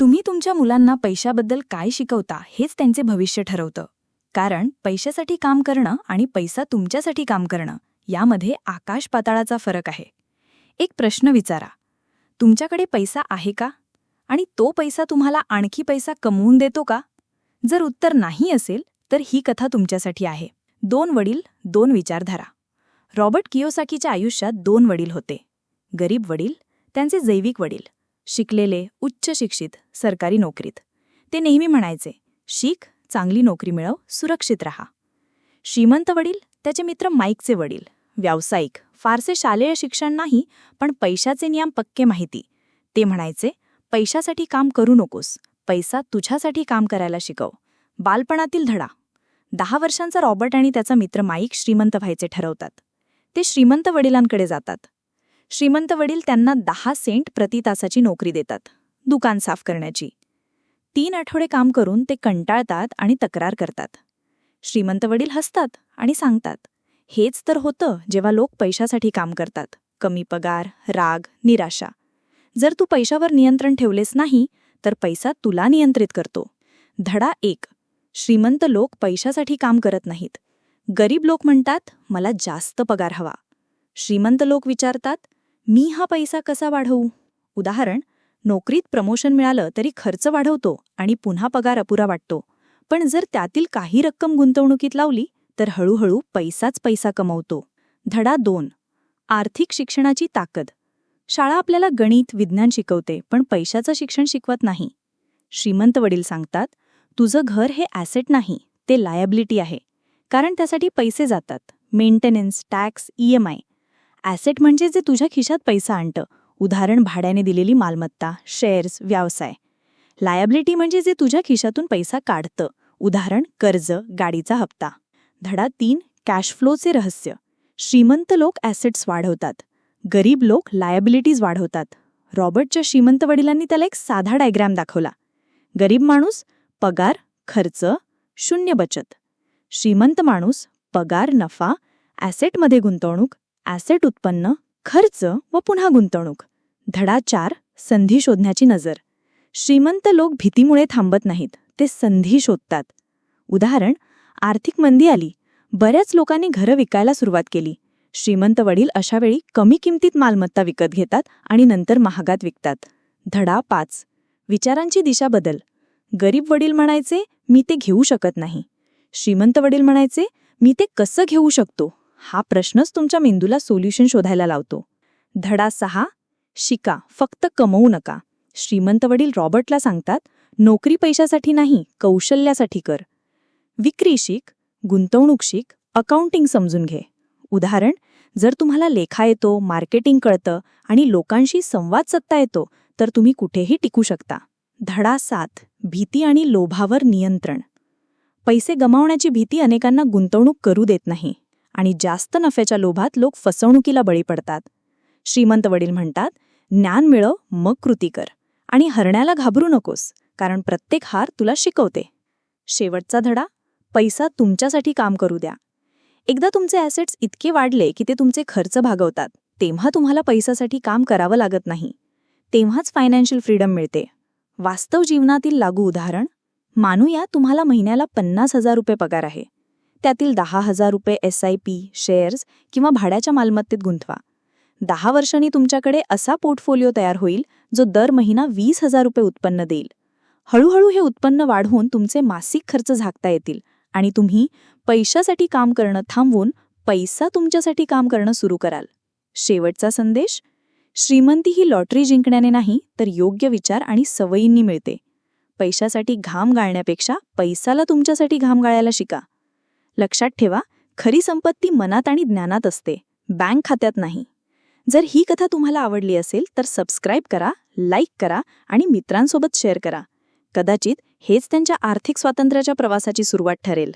तुम्ही तुमच्या मुलांना पैशाबद्दल काय शिकवता हेच त्यांचे भविष्य ठरवतं. कारण पैशासाठी काम करणं आणि पैसा तुमच्यासाठी काम करणं यामध्ये आकाश पाताळाचा फरक आहे. एक प्रश्न विचारा. तुमच्याकडे पैसा आहे का? आणि तो पैसा तुम्हाला आणखी पैसा कमवून देतो का? जर उत्तर नाही असेल तर ही कथा तुमच्यासाठी आहे. दोन वडील दोन विचारधारा. रॉबर्ट कियोसाकीच्या आयुष्यात दोन वडील होते. गरीब वडील त्यांचे जैविक वडील. शिकलेले उच्च शिक्षित सरकारी नोकरीत. ते नेहमी म्हणायचे शिक चांगली नोकरी मिळव सुरक्षित रहा. श्रीमंत वडील त्याचे मित्र माईकचे वडील. व्यावसायिक फारसे शालेय शिक्षण नाही पण पैशाचे नियम पक्के माहिती. ते म्हणायचे पैशासाठी काम करू नकोस. पैसा तुझ्यासाठी काम करायला शिकव. बालपणातील धडा. दहा वर्षांचा रॉबर्ट आणि त्याचा मित्र माईक श्रीमंत व्हायचे ठरवतात. ते श्रीमंत वडिलांकडे जातात. श्रीमंत वडील त्यांना दहा सेंट प्रति तासाची नोकरी देतात दुकान साफ करण्याची. तीन आठवडे काम करून ते कंटाळतात आणि तक्रार करतात. श्रीमंत वडील हसतात आणि सांगतात हेच तर होतं जेव्हा लोक पैशासाठी काम करतात कमी पगार राग निराशा. जर तू पैशावर नियंत्रण ठेवलेस नाही तर पैसा तुला नियंत्रित करतो. धडा एक श्रीमंत लोक पैशासाठी काम करत नाहीत. गरीब लोक म्हणतात मला जास्त पगार हवा. श्रीमंत लोक विचारतात मी हा पैसा कसा वाढवू? उदाहरण नोकरीत प्रमोशन मिळालं तरी खर्च वाढवतो आणि पुन्हा पगार अपुरा वाटतो. पण जर त्यातील काही रक्कम गुंतवणुकीत लावली तर हळूहळू पैसाच पैसा कमवतो. धडा दोन आर्थिक शिक्षणाची ताकद. शाळा आपल्याला गणित विज्ञान शिकवते पण पैशाचं शिक्षण शिकवत नाही. श्रीमंत वडील सांगतात तुझं घर हे ॲसेट नाही ते लायबिलिटी आहे. कारण त्यासाठी पैसे जातात. मेंटेनन्स टॅक्स ईएमआय ॲसेट म्हणजे जे तुझ्या खिशात पैसा आणतं. उदाहरण भाड्याने दिलेली मालमत्ता शेअर्स व्यवसाय. लायबिलिटी म्हणजे जे तुझ्या खिशातून पैसा काढतं. उदाहरण कर्ज गाडीचा हप्ता. धडा तीन कॅश फ्लोचे रहस्य. श्रीमंत लोक ॲसेट्स वाढवतात. गरीब लोक लायबिलिटीज वाढवतात. रॉबर्टच्या श्रीमंत वडिलांनी त्याला एक साधा डायग्रॅम दाखवला. गरीब माणूस पगार खर्च शून्य बचत. श्रीमंत माणूस पगार नफा ॲसेटमध्ये गुंतवणूक ॲसेट उत्पन्न खर्च व पुन्हा गुंतवणूक. धडा चार संधी शोधण्याची नजर. श्रीमंत लोक भीतीमुळे थांबत नाहीत ते संधी शोधतात. उदाहरण आर्थिक मंदी आली. बऱ्याच लोकांनी घरं विकायला सुरुवात केली. श्रीमंत वडील अशावेळी कमी किमतीत मालमत्ता विकत घेतात आणि नंतर महागात विकतात. धडा पाच. विचारांची दिशा बदल. गरीब वडील म्हणायचे मी ते घेऊ शकत नाही. श्रीमंत वडील म्हणायचे मी ते कसं घेऊ शकतो? हा प्रश्नच तुमच्या मेंदूला सोल्युशन शोधायला लावतो. धडा सहा शिका फक्त कमवू नका. श्रीमंत वडील रॉबर्टला सांगतात नोकरी पैशासाठी नाही कौशल्यासाठी कर. विक्री शिक गुंतवणूक शिक अकाउंटिंग समजून घे. उदाहरण जर तुम्हाला लेखा येतो मार्केटिंग कळतं आणि लोकांशी संवाद सत्ता येतो तर तुम्ही कुठेही टिकू शकता. धडा सात भीती आणि लोभावर नियंत्रण. पैसे गमावण्याची भीती अनेकांना गुंतवणूक करू देत नाही. आणि जास्त नफ्याच्या लोभात लोक फसवणुकीला बळी पडतात. श्रीमंत वडील म्हणतात ज्ञान मिळव मग कृती कर. आणि हरण्याला घाबरू नकोस कारण प्रत्येक हार तुला शिकवते. शेवटचा धडा पैसा तुमच्यासाठी काम करू द्या. एकदा तुमचे ॲसेट्स इतके वाढले की ते तुमचे खर्च भागवतात. तेव्हा तुम्हाला पैशासाठी काम करावं लागत नाही. तेव्हाच फायनान्शियल फ्रीडम मिळते. वास्तव जीवनातील लागू उदाहरण मानूया तुम्हाला महिन्याला पन्नास हजार रुपये पगार आहे. त्यातील दहा हजार रुपये एस आय पी शेअर्स किंवा भाड्याच्या मालमत्तेत गुंतवा. दहा वर्षांनी तुमच्याकडे असा पोर्टफोलिओ तयार होईल जो दर महिना वीस हजार रुपये उत्पन्न देईल. हळूहळू हे उत्पन्न वाढवून तुमचे मासिक खर्च झाकता येतील आणि तुम्ही पैशासाठी काम करणं थांबवून पैसा तुमच्यासाठी काम करणं सुरू कराल. शेवटचा संदेश श्रीमंती ही लॉटरी जिंकण्याने नाही तर योग्य विचार आणि सवयींनी मिळते. पैशासाठी घाम गाळण्यापेक्षा पैसाला तुमच्यासाठी घाम गाळायला शिका. लक्षात ठेवा खरी संपत्ती मनात आणि ज्ञानात असते बँक खात्यात नाही. जर ही कथा तुम्हाला आवडली असेल तर सबस्क्राईब करा लाईक करा आणि मित्रांसोबत शेअर करा. कदाचित हेच त्यांच्या आर्थिक स्वातंत्र्याच्या प्रवासाची सुरुवात ठरेल.